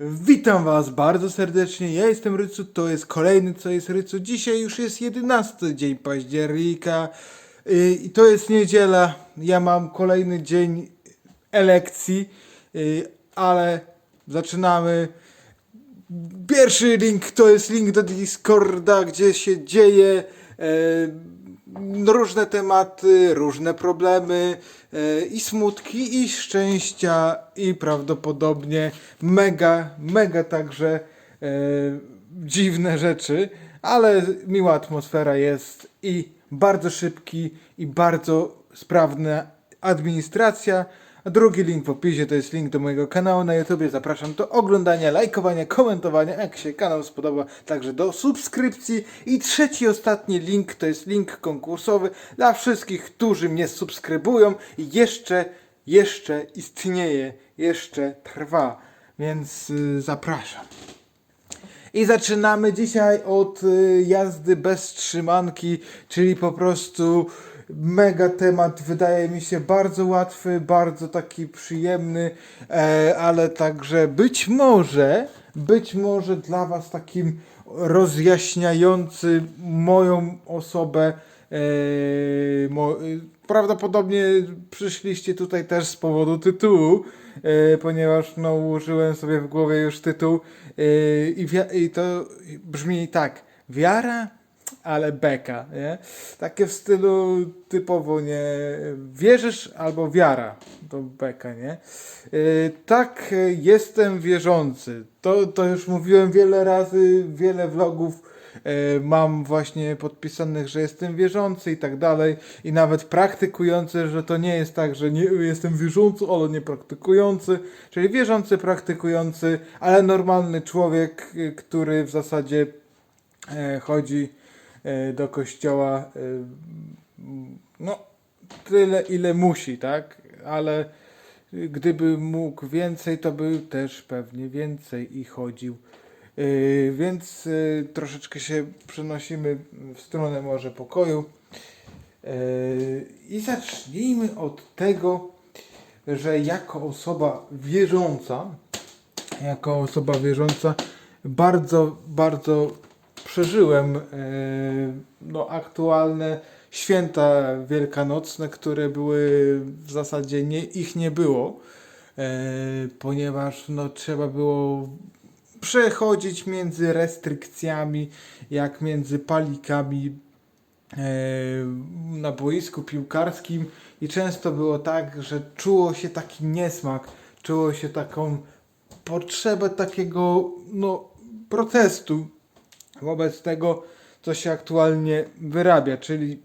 Witam Was bardzo serdecznie, ja jestem Rycu, to jest kolejny Co jest Rycu. Dzisiaj już jest 11 dzień października yy, i to jest niedziela. Ja mam kolejny dzień elekcji, yy, ale zaczynamy. Pierwszy link to jest link do Discorda, gdzie się dzieje e, różne tematy, różne problemy e, i smutki, i szczęścia, i prawdopodobnie mega, mega także e, dziwne rzeczy, ale miła atmosfera jest i bardzo szybki i bardzo sprawna administracja. Drugi link w opisie to jest link do mojego kanału na YouTubie. Zapraszam do oglądania, lajkowania, komentowania, jak się kanał spodoba, także do subskrypcji. I trzeci, ostatni link to jest link konkursowy dla wszystkich, którzy mnie subskrybują i jeszcze, jeszcze istnieje, jeszcze trwa, więc y, zapraszam. I zaczynamy dzisiaj od y, jazdy bez trzymanki, czyli po prostu mega temat, wydaje mi się bardzo łatwy, bardzo taki przyjemny, e, ale także być może, być może dla Was takim rozjaśniający moją osobę. E, prawdopodobnie przyszliście tutaj też z powodu tytułu, e, ponieważ no, ułożyłem sobie w głowie już tytuł i to brzmi tak, wiara, ale beka, nie? Takie w stylu typowo nie wierzysz albo wiara, to beka, nie? E, tak, e, jestem wierzący. To, to już mówiłem wiele razy, wiele vlogów e, mam właśnie podpisanych, że jestem wierzący i tak dalej i nawet praktykujący, że to nie jest tak, że nie jestem wierzący, ale nie praktykujący, czyli wierzący, praktykujący, ale normalny człowiek, y, który w zasadzie e, chodzi do kościoła e, no tyle ile musi, tak? Ale gdyby mógł więcej, to by też pewnie więcej i chodził. Yy, więc troszeczkę się przenosimy w stronę może pokoju. I zacznijmy od tego, że jako osoba wierząca, jako osoba wierząca, bardzo, bardzo przeżyłem yy, no, aktualne święta wielkanocne, które były w zasadzie nie, ich nie było, yy, ponieważ no, trzeba było przechodzić między restrykcjami, jak między palikami e, na boisku piłkarskim i często było tak, że czuło się taki niesmak, czuło się taką potrzebę takiego no, protestu wobec tego, co się aktualnie wyrabia, czyli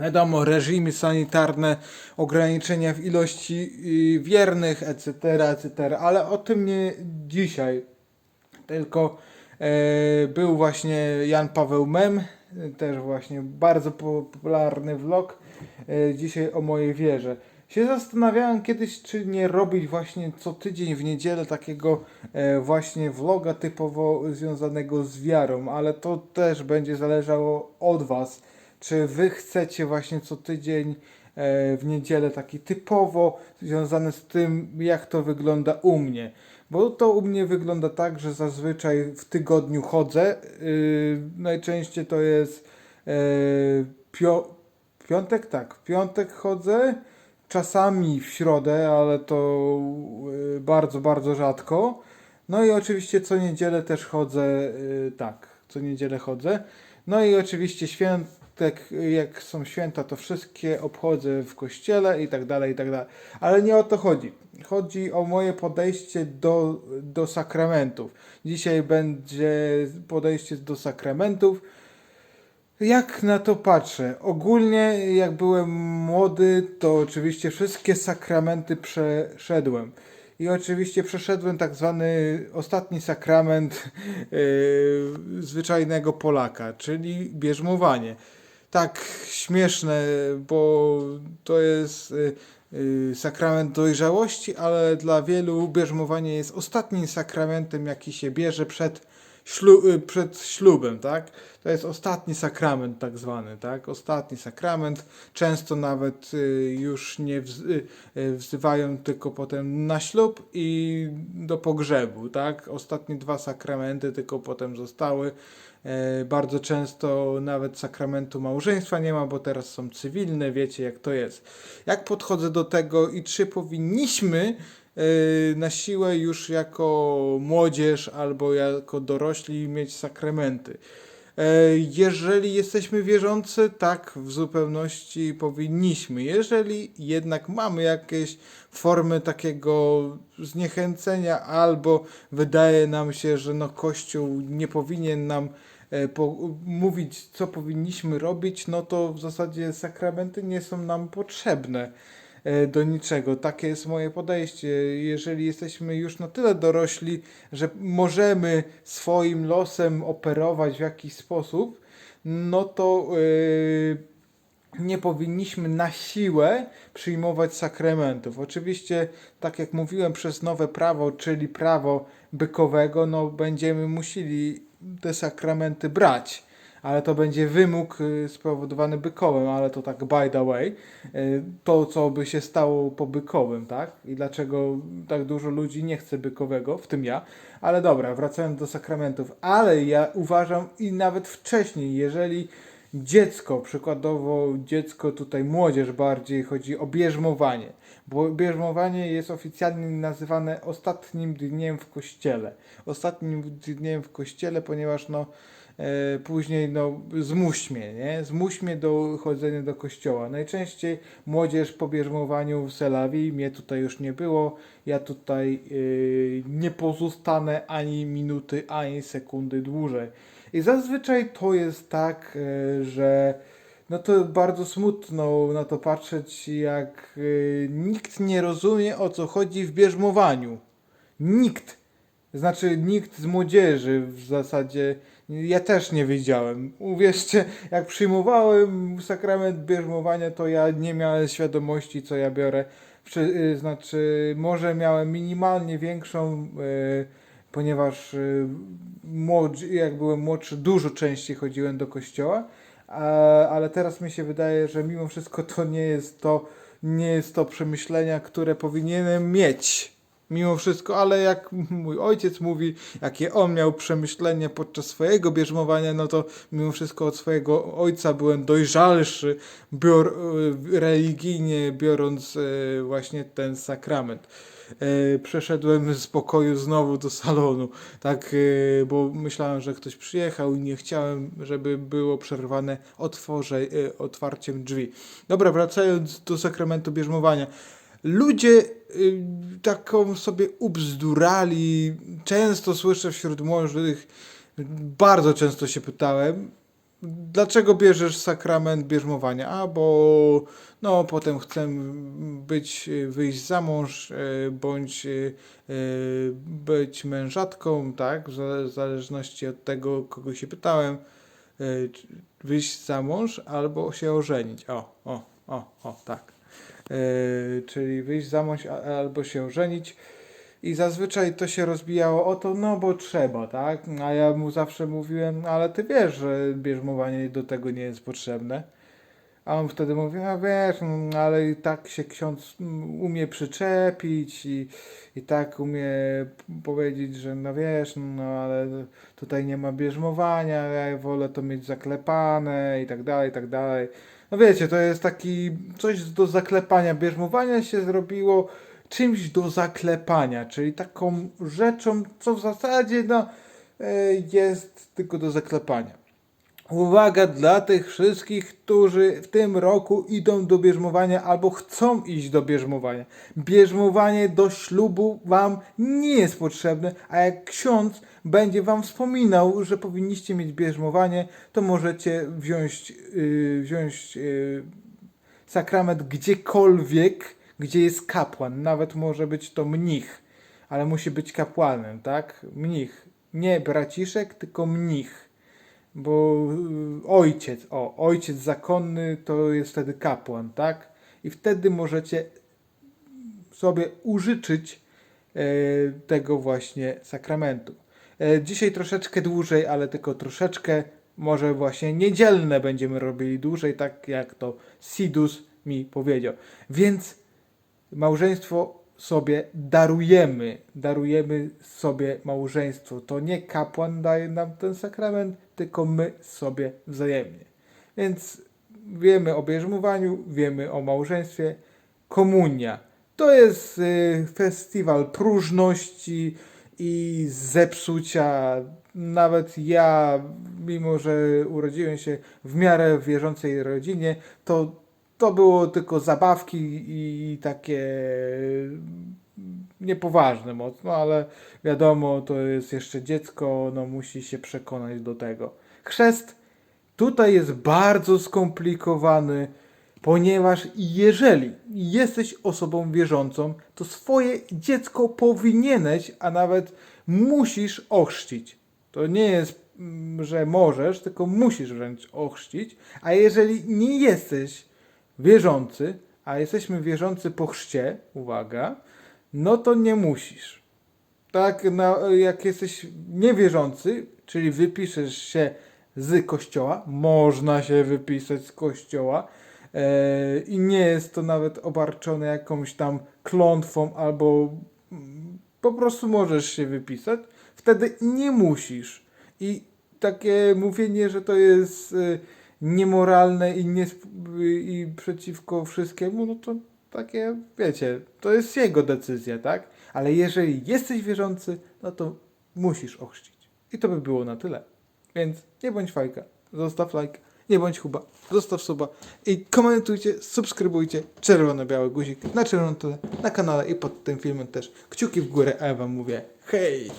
wiadomo, reżimy sanitarne, ograniczenia w ilości y, wiernych, etc., etc., ale o tym nie dzisiaj tylko e, był właśnie Jan Paweł Mem, też właśnie bardzo po- popularny vlog, e, dzisiaj o mojej wierze. Się zastanawiałem kiedyś, czy nie robić właśnie co tydzień w niedzielę takiego e, właśnie vloga typowo związanego z wiarą, ale to też będzie zależało od Was, czy Wy chcecie właśnie co tydzień e, w niedzielę taki typowo związany z tym, jak to wygląda u mnie. Bo to u mnie wygląda tak, że zazwyczaj w tygodniu chodzę. Yy, najczęściej to jest yy, pio- piątek, tak, piątek chodzę. Czasami w środę, ale to yy, bardzo, bardzo rzadko. No i oczywiście co niedzielę też chodzę, yy, tak, co niedzielę chodzę. No i oczywiście świętek, jak są święta, to wszystkie obchodzę w kościele i tak dalej, i tak dalej. Ale nie o to chodzi. Chodzi o moje podejście do, do sakramentów. Dzisiaj będzie podejście do sakramentów. Jak na to patrzę? Ogólnie, jak byłem młody, to oczywiście wszystkie sakramenty przeszedłem. I oczywiście przeszedłem tak zwany ostatni sakrament yy, zwyczajnego Polaka, czyli bierzmowanie. Tak śmieszne, bo to jest y, y, sakrament dojrzałości, ale dla wielu bierzmowanie jest ostatnim sakramentem, jaki się bierze przed ślu- y, przed ślubem, tak? To jest ostatni sakrament tak zwany, tak? Ostatni sakrament. Często nawet y, już nie y, wzywają tylko potem na ślub i do pogrzebu, tak? Ostatnie dwa sakramenty tylko potem zostały. E, Bardzo często nawet sakramentu małżeństwa nie ma, bo teraz są cywilne, wiecie jak to jest. Jak podchodzę do tego i czy powinniśmy na siłę już jako młodzież albo jako dorośli mieć sakramenty? E, Jeżeli jesteśmy wierzący, tak, w zupełności powinniśmy. Jeżeli jednak mamy jakieś formy takiego zniechęcenia, albo wydaje nam się, że no Kościół nie powinien nam e, po, mówić, co powinniśmy robić, no to w zasadzie sakramenty nie są nam potrzebne do niczego. Takie jest moje podejście. Jeżeli jesteśmy już na tyle dorośli, że możemy swoim losem operować w jakiś sposób, no to yy, nie powinniśmy na siłę przyjmować sakramentów. Oczywiście, tak jak mówiłem, przez nowe prawo, czyli prawo bykowego, no będziemy musieli te sakramenty brać. Ale to będzie wymóg y, spowodowany bykowym, ale to tak by the way. Y, To, co by się stało po bykowym, tak? I dlaczego tak dużo ludzi nie chce bykowego, w tym ja. Ale dobra, wracając do sakramentów. Ale ja uważam i nawet wcześniej, jeżeli dziecko, przykładowo dziecko, tutaj młodzież bardziej, chodzi o bierzmowanie. Bo bierzmowanie jest oficjalnie nazywane ostatnim dniem w kościele. Ostatnim dniem w kościele, ponieważ no później no zmuś mnie, nie? Zmuś mnie do chodzenia do kościoła. Najczęściej młodzież po bierzmowaniu w Selawi, mnie tutaj już nie było, ja tutaj y, nie pozostanę ani minuty, ani sekundy dłużej. I zazwyczaj to jest tak, y, że no to bardzo smutno na to patrzeć, jak y, nikt nie rozumie o co chodzi w bierzmowaniu. Nikt. Znaczy nikt z młodzieży w zasadzie. Ja też nie wiedziałem. Uwierzcie, jak przyjmowałem sakrament bierzmowania, to ja nie miałem świadomości, co ja biorę. Y, znaczy, może miałem minimalnie większą, y, ponieważ y, młodszy, jak byłem młodszy, dużo częściej chodziłem do kościoła, ale teraz mi się wydaje, że mimo wszystko to nie jest to, nie jest to przemyślenia, które powinienem mieć. Mimo wszystko, ale jak mój ojciec mówi, jakie on miał przemyślenia podczas swojego bierzmowania, no to mimo wszystko od swojego ojca byłem dojrzalszy bior, y, religijnie, biorąc y, właśnie ten sakrament. Y, Przeszedłem z pokoju znowu do salonu, tak, bo myślałem, że ktoś przyjechał i nie chciałem, żeby było przerwane otworze, otwarciem drzwi. Dobra, wracając do sakramentu bierzmowania. Ludzie y, taką sobie ubzdurali. Często słyszę wśród młodych, bardzo często się pytałem, dlaczego bierzesz sakrament bierzmowania? A, bo no potem chcę być, y, wyjść za mąż, y, bądź być mężatką, tak? W zale- w zależności od tego, kogo się pytałem. Wyjść za mąż albo się ożenić. O, o, o, o, tak. Yy, czyli wyjść za mąż albo się żenić. I zazwyczaj to się rozbijało o to, no bo trzeba, tak? A ja mu zawsze mówiłem, ale ty wiesz, że bierzmowanie do tego nie jest potrzebne. A on wtedy mówi, a wiesz, no, ale i tak się ksiądz mm, umie przyczepić i, i tak umie powiedzieć, że no wiesz, no ale tutaj nie ma bierzmowania, ja wolę to mieć zaklepane i tak dalej, i tak dalej. No wiecie, to jest taki coś do zaklepania. Bierzmowania się zrobiło czymś do zaklepania, czyli taką rzeczą, co w zasadzie no, e, jest tylko do zaklepania. Uwaga dla tych wszystkich, którzy w tym roku idą do bierzmowania albo chcą iść do bierzmowania. Bierzmowanie do ślubu wam nie jest potrzebne, a jak ksiądz będzie wam wspominał, że powinniście mieć bierzmowanie, to możecie wziąć, yy, wziąć yy, sakrament gdziekolwiek, gdzie jest kapłan. Nawet może być to mnich, ale musi być kapłanem, tak? Mnich. Nie braciszek, tylko mnich bo y, ojciec, o, ojciec zakonny to jest wtedy kapłan, tak? I wtedy możecie sobie użyczyć e, tego właśnie sakramentu. E, Dzisiaj troszeczkę dłużej, ale tylko troszeczkę. Może właśnie niedzielne będziemy robili dłużej, tak jak to Sidus mi powiedział. Więc małżeństwo sobie darujemy. Darujemy sobie małżeństwo. To nie kapłan daje nam ten sakrament, tylko my sobie wzajemnie. Więc wiemy o bierzmowaniu, wiemy o małżeństwie. Komunia. To jest y, festiwal próżności i zepsucia. Nawet ja, mimo że urodziłem się w miarę wierzącej rodzinie, to to było tylko zabawki i takie niepoważne mocno, ale wiadomo, to jest jeszcze dziecko, no musi się przekonać do tego. Chrzest tutaj jest bardzo skomplikowany, ponieważ jeżeli jesteś osobą wierzącą, to swoje dziecko powinieneś, a nawet musisz ochrzcić. To nie jest, mm, że możesz, tylko musisz wręcz ochrzcić. A jeżeli nie jesteś wierzący, a jesteśmy wierzący po chrzcie, uwaga, no to nie musisz. Tak, na, jak jesteś niewierzący, czyli wypiszesz się z kościoła, można się wypisać z kościoła e, i nie jest to nawet obarczone jakąś tam klątwą albo mm, po prostu możesz się wypisać, wtedy nie musisz. I takie mówienie, że to jest e, niemoralne i, i przeciwko wszystkiemu, no to takie, wiecie, to jest jego decyzja, tak? Ale jeżeli jesteś wierzący, no to musisz ochrzcić. I to by było na tyle. Więc nie bądź fajka, zostaw like, nie bądź chuba, zostaw suba i komentujcie, subskrybujcie, czerwono-biały guzik na czerwono tyle na kanale i pod tym filmem też kciuki w górę, a ja wam mówię hej!